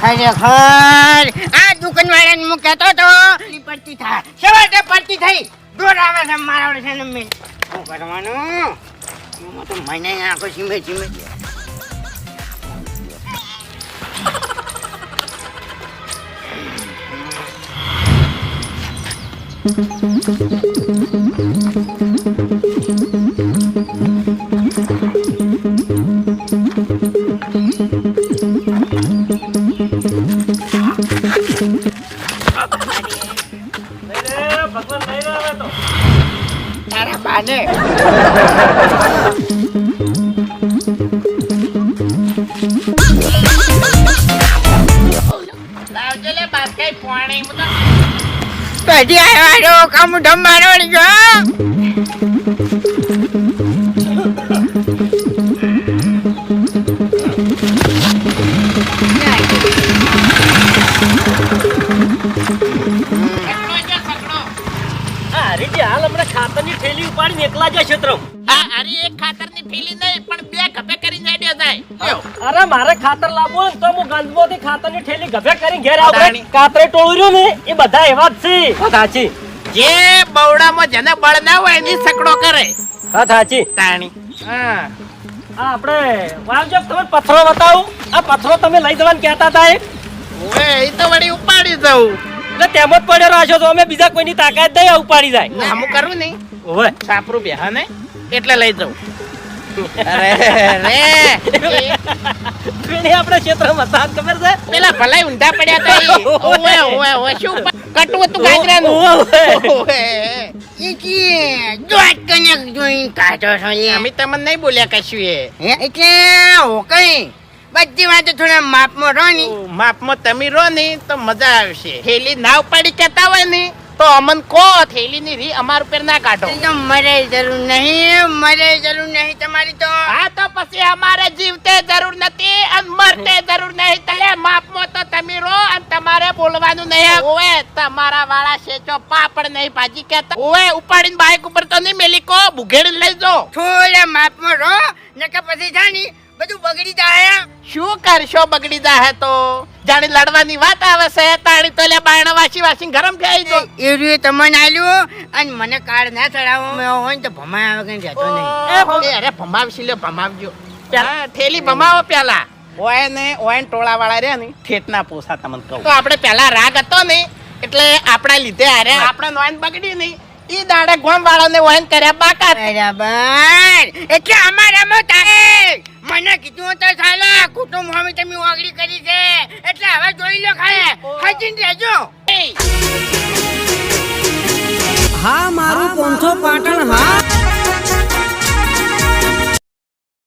ખરેખર આ દુકાન વાળાને હું કહેતો તો પડતી થાય. સવારે પડતી થઈ? દોર આવે છે, મારા વડે છે ને મેં. શું કરવાનું? હું તો મને આખો સીમે સીમે તારા બાને. કદી આવ્યો કામ મારો ગયો? રીતિ હાલ હમણાં ખાતરની થેલી ઉપાડીને એકલા જાય ક્ષેત્રમ આ અરે એક ખાતરની થેલી નહીં પણ બે કપે કરીને હેડ્યો જાય. અરે મારે ખાતર લાવવું હોય તો હું ગંજમાંથી ખાતરની થેલી ગભે કરીને ઘેર આવું. કાતરે ટોળું રહ્યું ને એ બધા એવા જ છે. વાત સાચી. જે બવડામાં જેને બળ ના હોય એની સકડો કરે. હા સાચી. તાણી. હા. આ આપણે વાવજો તમે પથરો બતાવું. આ પથરો તમે લઈ જવાનું કહેતા હતા એ તો વળી ઉપાડી દઉં. એટલે તેમ જ પડ્યો રાખ્યો તો અમે બીજા કોઈની તાકાત નહીં ઉપાડી જાય. હમું કરું નહીં. ઓવે. સાપરું બેહા ને? એટલે લઈ જાઉં. અરે રે. આપણે ક્ષેત્રમાં હતા ખબર છે? પેલા ભલાઈ ઊંધા પડ્યા તો ઓવે ઓવે ઓવે. શું કટવું હતું ગાજરાનું? ઓવે. ઓવે. ઈ કી દોટ કને જોઈને કાઢો છો અમે તમને નહીં બોલ્યા કશું એ. હે? એટલે હું કઈ બધી વાતો થોડા માપમાં રહો ને માપમાં તમે રહો ને તો મજા આવશે. થેલી ના ઉપાડી કહેતા હોય ને તો અમન કહો થેલી ની રી અમાર ઉપર ના કાઢો. તો મરે જરૂર નહીં મરે જરૂર નહીં તમારી તો. હા તો પછી અમારે જીવતે જરૂર નથી અને મરતે જરૂર નહીં. તલે માપમાં તો તમે રહો અને તમારે બોલવાનું નહીં. ઓએ તમારા વાળા શેચો પાપડ નહીં ભાજી કહેતા. ઓએ ઉપાડીને બાઈક ઉપર તો નહીં મેલી કો ભૂગેડી લઈ જો થોડા માપમાં રો નકર પછી જાણી બધું બગડી જાય શું કરશો બગડી જાહે તો? જાણે લડવાની વાત આવે છે તાણી તો લે બાયણા વાસી વાસી ગરમ થઈ તો એર્યું તમને આલ્યો અને મને કાળ ના ચડાવો મેં હોય તો ભમાય આવે કઈ જતો નહીં. એ અરે ભમાવશી લે ભમાવજો. થેલી ભમાવો પેલા. ઓય ને ઓય ટોળા વાળા રે ને ઠેટના પોસા તમને કહું. તો આપણે પેલા રાગ હતો ને એટલે આપણા લીધે આરે આપણે નોઈન બગડી નહીં. ઈ દાડે ગોમ વાળાને વહન કર્યા બાકા બરાબર. એટલે અમારામાં થાય મને કીધું તો ચાલો કુટુંબ હોમી તમે ઓગળી કરી છે. એટલે હવે જોઈ લો ખાલે. હજીન રહેજો. હા મારું પોંથો પાટણ હા.